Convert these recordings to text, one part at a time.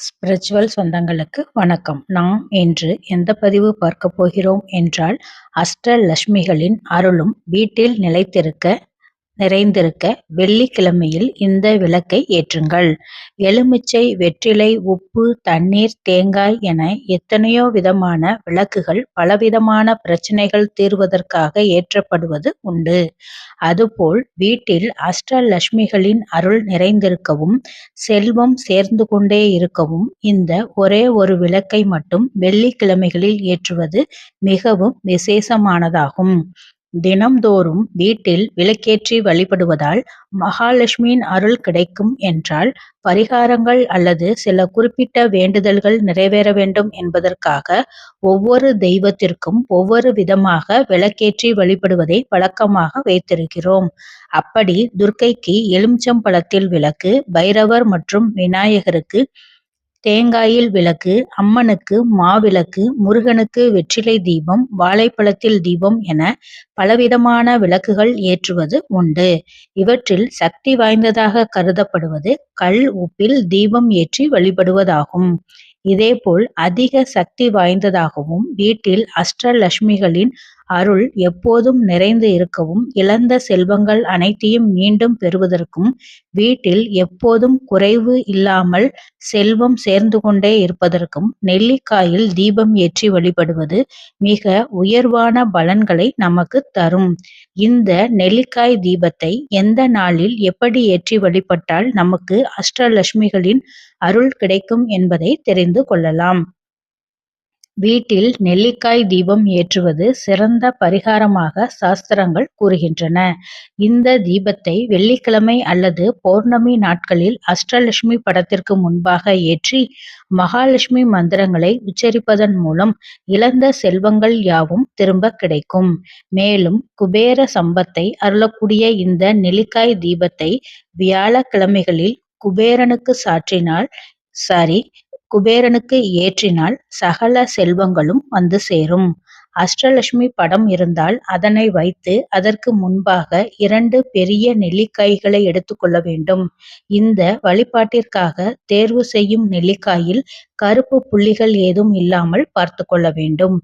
Spiritual சொந்தங்களுக்கு வணக்கம். நாம் இன்று எந்த பதிவு பார்க்க போகிறோம் என்றால் அஷ்டலட்சுமிகளின் அருளும் வீட்டில் நிலைத்திருக்க நிறைந்திருக்க வெள்ளிக்கிழமையில் இந்த விளக்கை ஏற்றுங்கள். எலுமிச்சை வெற்றிலை உப்பு தண்ணீர் தேங்காய் என எத்தனையோ விதமான விளக்குகள் பலவிதமான பிரச்சனைகள் தீர்வதற்காக ஏற்றப்படுவது உண்டு. அதுபோல் வீட்டில் அஷ்டலட்சுமிகளின் அருள் நிறைந்திருக்கவும் செல்வம் சேர்ந்து கொண்டே இருக்கவும் இந்த ஒரே ஒரு விளக்கை மட்டும் வெள்ளிக்கிழமைகளில் ஏற்றுவது மிகவும் விசேஷமானதாகும். தினம்தோறும் வீட்டில் விளக்கேற்றி வழிபடுவதால் மகாலட்சுமியின் அருள் கிடைக்கும் என்றால் பரிகாரங்கள் அல்லது சில குறிப்பிட்ட வேண்டுதல்கள் நிறைவேற வேண்டும் என்பதற்காக ஒவ்வொரு தெய்வத்திற்கும் ஒவ்வொரு விதமாக விளக்கேற்றி வழிபடுவதை வழக்கமாக வைத்திருக்கிறோம். அப்படி துர்க்கைக்கு எலுமிச்சம்பழத்தில் விளக்கு பைரவர் மற்றும் விநாயகருக்கு தேங்காயில் விளக்கு அம்மனுக்கு மாவிளக்கு முருகனுக்கு வெற்றிலை தீபம் வாழைப்பழத்தில் தீபம் என பலவிதமான விளக்குகள் ஏற்றுவது உண்டு. இவற்றில் சக்தி வாய்ந்ததாக கருதப்படுவது கல் உப்பில் தீபம் ஏற்றி வழிபடுவதாகும். இதேபோல் அதிக சக்தி வாய்ந்ததாகவும் வீட்டில் அஷ்டலட்சுமிகளின் அருள் எப்போதும் நிறைந்து இருக்கவும் இழந்த செல்வங்கள் அனைத்தையும் மீண்டும் பெறுவதற்கும் வீட்டில் எப்போதும் குறைவு இல்லாமல் செல்வம் சேர்ந்து கொண்டே இருப்பதற்கும் நெல்லிக்காயில் தீபம் ஏற்றி வழிபடுவது மிக உயர்வான பலன்களை நமக்கு தரும். இந்த நெல்லிக்காய் தீபத்தை எந்த நாளில் எப்படி ஏற்றி வழிபட்டால் நமக்கு அஷ்டலட்சுமிகளின் அருள் கிடைக்கும் என்பதை தெரிந்து கொள்ளலாம். வீட்டில் நெல்லிக்காய் தீபம் ஏற்றுவது சிறந்த பரிகாரமாக சாஸ்திரங்கள் கூறுகின்றன. இந்த தீபத்தை வெள்ளிக்கிழமை அல்லது பௌர்ணமி நாட்களில் அஷ்டலட்சுமி படத்திற்கு முன்பாக ஏற்றி மகாலட்சுமி மந்திரங்களை உச்சரிப்பதன் மூலம் இழந்த செல்வங்கள் யாவும் திரும்ப கிடைக்கும். மேலும் குபேர சம்பத்தை அருளக்கூடிய இந்த நெல்லிக்காய் தீபத்தை வியாழக்கிழமைகளில் குபேரனுக்கு சாற்றினால் சாரி குபேரனுக்கு ஏற்றினால் சகல செல்வங்களும் வந்து சேரும். அஷ்டலட்சுமி படம் இருந்தால் அதனை வைத்து அதற்கு முன்பாக இரண்டு பெரிய நெல்லிக்காய்களை எடுத்துக்கொள்ள வேண்டும். இந்த வழிபாட்டிற்காக தேர்வு செய்யும் நெல்லிக்காயில் கருப்பு புள்ளிகள் ஏதும் இல்லாமல் பார்த்து கொள்ள வேண்டும்.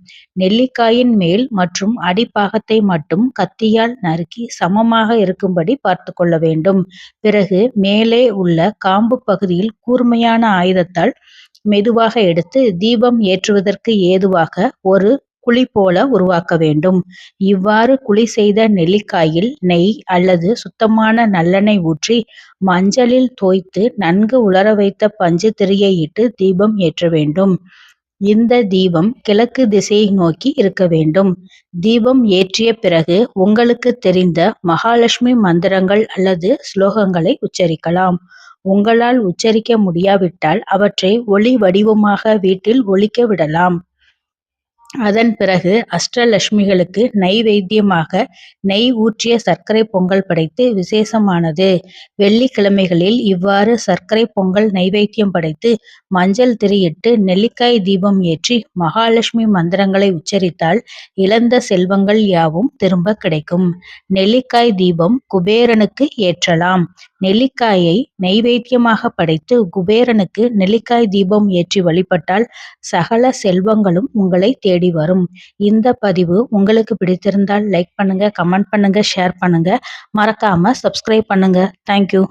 நெல்லிக்காயின் மேல் மற்றும் அடிப்பாகத்தை மட்டும் கத்தியால் நறுக்கி சமமாக இருக்கும்படி பார்த்து கொள்ள வேண்டும். பிறகு மேலே உள்ள காம்பு பகுதியில் கூர்மையான ஆயுதத்தால் மெதுவாக எடுத்து தீபம் ஏற்றுவதற்கு ஏதுவாக ஒரு குழி போல உருவாக்க வேண்டும். இவ்வாறு குழி செய்த நெல்லிக்காயில் நெய் அல்லது சுத்தமான நல்லெண்ணெய் ஊற்றி மஞ்சளில் தோய்த்து நன்கு உலர வைத்த பஞ்சு திரியை இட்டு தீபம் ஏற்ற வேண்டும். இந்த தீபம் கிழக்கு திசையை நோக்கி இருக்க வேண்டும். தீபம் ஏற்றிய பிறகு உங்களுக்கு தெரிந்த மகாலட்சுமி மந்திரங்கள் அல்லது ஸ்லோகங்களை உச்சரிக்கலாம். உங்களால் உச்சரிக்க முடியாவிட்டால் அவற்றை ஒளி வடிவமாக வீட்டில் ஒழிக்க விடலாம். அதன் பிறகு அஷ்டலட்சுமிகளுக்கு நைவேத்தியமாக நெய் ஊற்றிய சர்க்கரை பொங்கல் படைத்து விசேஷமானது. வெள்ளிக்கிழமைகளில் இவ்வாறு சர்க்கரை பொங்கல் நைவேத்தியம் படைத்து மஞ்சள் திரியிட்டு நெல்லிக்காய் தீபம் ஏற்றி மகாலட்சுமி மந்திரங்களை உச்சரித்தால் இழந்த செல்வங்கள் யாவும் திரும்ப கிடைக்கும். நெல்லிக்காய் தீபம் குபேரனுக்கு ஏற்றலாம். நெல்லிக்காயை நெய்வேத்தியமாக படைத்து குபேரனுக்கு நெல்லிக்காய் தீபம் ஏற்றி வழிபட்டால் சகல செல்வங்களும் உங்களை தேடி வரும். இந்த பதிவு உங்களுக்கு பிடித்திருந்தால் லைக் பண்ணுங்க கமெண்ட் பண்ணுங்க ஷேர் பண்ணுங்க. மறக்காம சப்ஸ்கிரைப் பண்ணுங்க. தேங்க்யூ